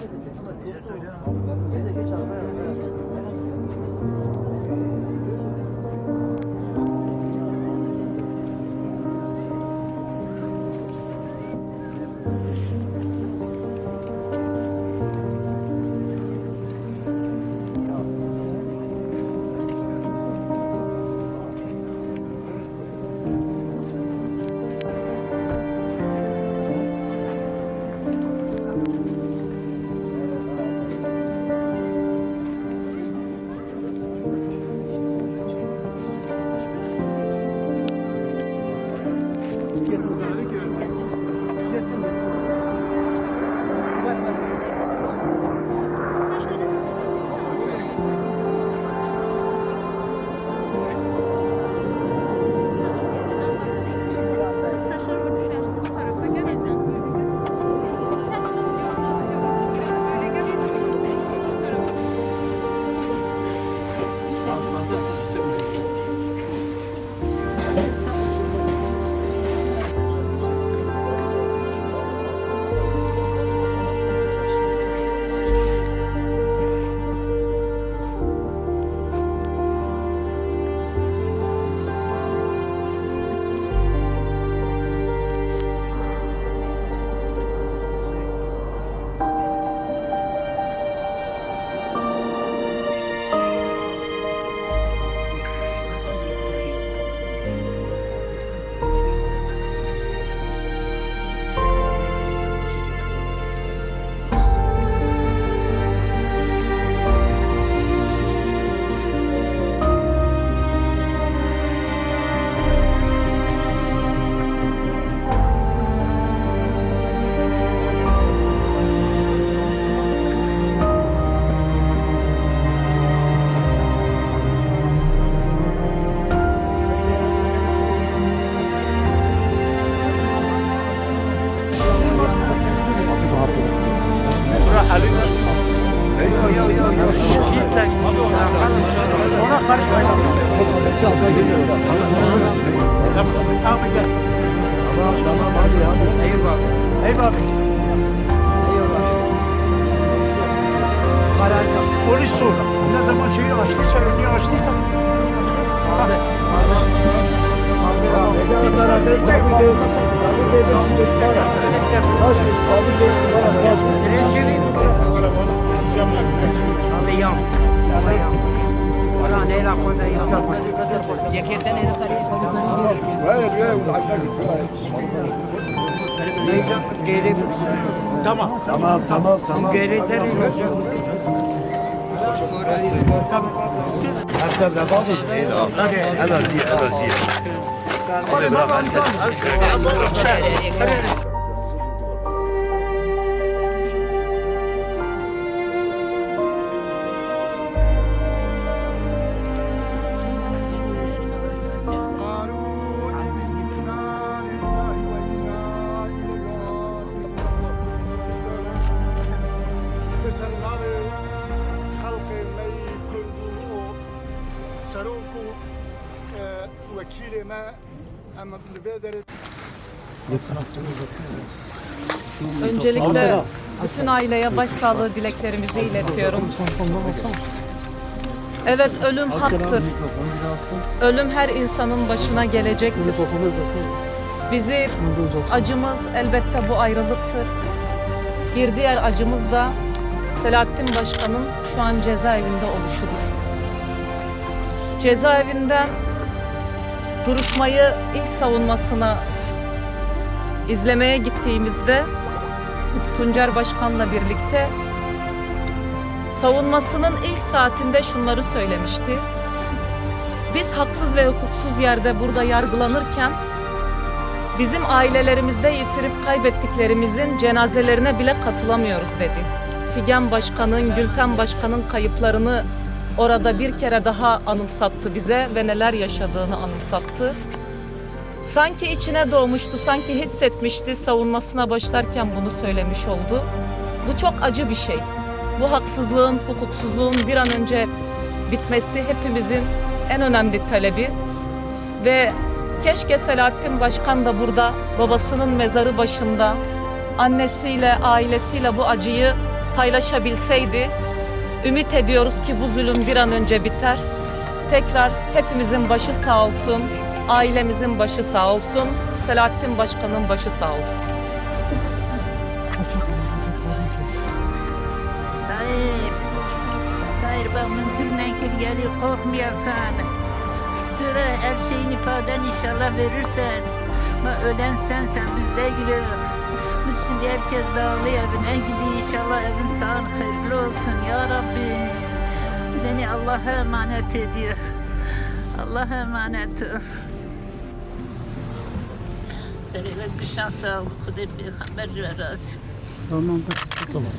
Bir şey söylüyorum. Geçsin. Ona Polis sordu. Ne zaman şeyi açtıysa, önlüğü açtıysa. Abi. Abi yam. Abi yam. Neyse geri tamam. Tamam tamam tamam. Geri derim hocam. هسه بدنا بعض إيه آه أنا دي أنا دي vekilime teklif. Öncelikle bütün aileye başsağlığı dileklerimizi iletiyorum. Evet ölüm haktır. Ölüm her insanın başına gelecektir. Bizi acımız elbette bu ayrılıktır. Bir diğer acımız da Selahattin Başkan'ın şu an cezaevinde oluşudur. Cezaevinden duruşmayı ilk savunmasına izlemeye gittiğimizde Tuncer Başkan'la birlikte savunmasının ilk saatinde şunları söylemişti. Biz haksız ve hukuksuz yerde burada yargılanırken bizim ailelerimizde yitirip kaybettiklerimizin cenazelerine bile katılamıyoruz dedi. Figen Başkan'ın, Gülten Başkan'ın kayıplarını orada bir kere daha anımsattı bize ve neler yaşadığını anımsattı. Sanki içine doğmuştu, sanki hissetmişti savunmasına başlarken bunu söylemiş oldu. Bu çok acı bir şey. Bu haksızlığın, hukuksuzluğun bir an önce bitmesi hepimizin en önemli talebi. Ve keşke Selahattin Başkan da burada babasının mezarı başında annesiyle, ailesiyle bu acıyı paylaşabilseydi. Ümit ediyoruz ki bu zulüm bir an önce biter. Tekrar hepimizin başı sağ olsun, ailemizin başı sağ olsun, Selahattin Başkan'ın başı sağ olsun. Tayyip, Tayyip bak mümkün menkul gelir korkmayasan. Süre her şeyin ifaden inşallah verirsen. Ölen sensen biz değiliz. Biz şimdi herkes dağılıyor evine gidiyor inşallah evin sağın hayırlı olsun ya Rabbi. Seni Allah'a emanet ediyor. Allah'a emanet ol. Seninle bir şans sağlık. Haber ver razı. Tamam. Tamam.